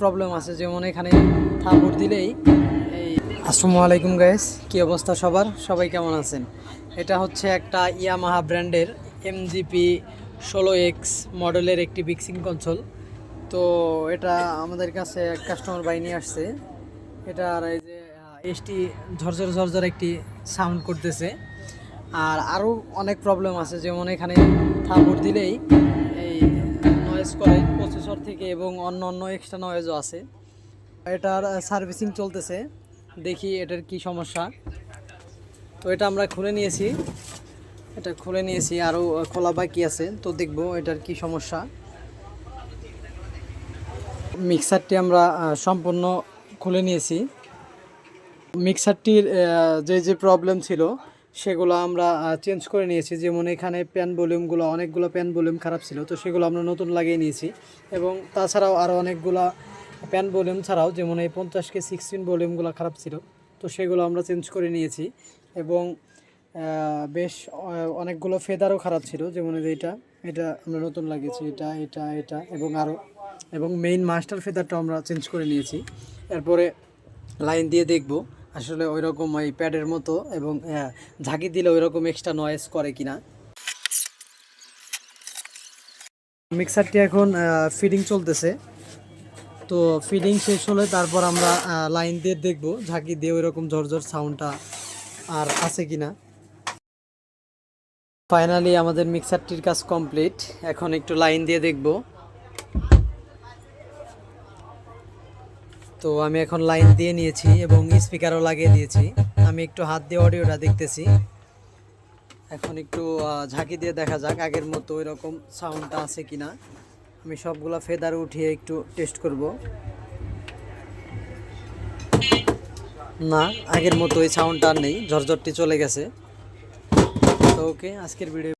Problem আছে, যেমন এখানে থাপড় দিলেই এই, আসসালামু আলাইকুম গাইস কি অবস্থা সবার? সবাই কেমন আছেন? এটা হচ্ছে একটা ইয়ামাহা ব্র্যান্ডের এমজিপি ষোলো এক্স মডেলের একটি বিক্সিং কনসোল তো এটা আমাদের কাছে এক কাস্টমার বাই নিয়ে আসছে। এটার এই যে এসটি ঝরঝর ঝরঝর একটি সাউন্ড করতেছে। আর আরও অনেক প্রবলেম আছে, যেমন এখানে থাপড় দিলেই নয়েজ করে প্রসেসর থেকে এবং অন্য অন্য এক্সট্রা নয়েজও আছে। এটার সার্ভিসিং চলতেছে। দেখি এটার কি সমস্যা। তো এটা আমরা খুলে নিয়েছি। এটা খুলে নিয়েছি আরও খোলা বাকি আছে। তো দেখব এটার কি সমস্যা। মিক্সারটি আমরা সম্পূর্ণ খুলে নিয়েছি। মিক্সারটির যে যে প্রবলেম ছিল সেগুলো আমরা চেঞ্জ করে নিয়েছি। যেমন এখানে প্যান ভলিউমগুলো অনেকগুলো প্যান ভলিউম খারাপ ছিল, তো সেগুলো আমরা নতুন লাগিয়ে নিয়েছি। এবং তাছাড়াও আরও অনেকগুলা প্যান ভলিউম ছাড়াও, যেমন এই পঞ্চাশ কে সিক্সটিন ভলিউমগুলো খারাপ ছিল, তো সেগুলো আমরা চেঞ্জ করে নিয়েছি। এবং বেশ অনেকগুলো ফেদারও খারাপ ছিল, যেমন এই যে এটা এটা আমরা নতুন লাগিয়েছি, এটা এটা এটা, এবং আরও এবং মেইন মাস্টার ফেদারটা আমরা চেঞ্জ করে নিয়েছি। এরপরে লাইন দিয়ে দেখব। আসলে ওই রকম ওই প্যাডের মতো এবং ঝাঁকি দিলে ওই রকম এক্সট্রা নয়েজ করে কিনা। মিক্সারটি এখন ফিডিং চলতেছে। তো ফিডিং শেষ হলে তারপর আমরা লাইন দিয়ে দেখব ঝাঁকি দিয়ে ওই রকম ঝরঝর সাউন্ডটা আর আছে কিনা। ফাইনালি আমাদের মিক্সারটির কাজ কমপ্লিট এখন একটু লাইন দিয়ে দেখব। তো আমি এখন লাইন দিয়ে নিয়েছি এবং স্পিকারও লাগিয়ে দিয়েছি। আমি একটু হাত দিয়ে অডিওটা দেখতেছি। এখন একটু ঝাঁকি দিয়ে দেখা যাক আগের মতো ওই রকম সাউন্ডটা আছে কিনা। আমি সবগুলা ফেদার উঠিয়ে একটু টেস্ট করব। না, আগের মতো ওই সাউন্ডটা আর নেই, ঝরঝরটি চলে গেছে। তো ওকে, আজকের ভিডিও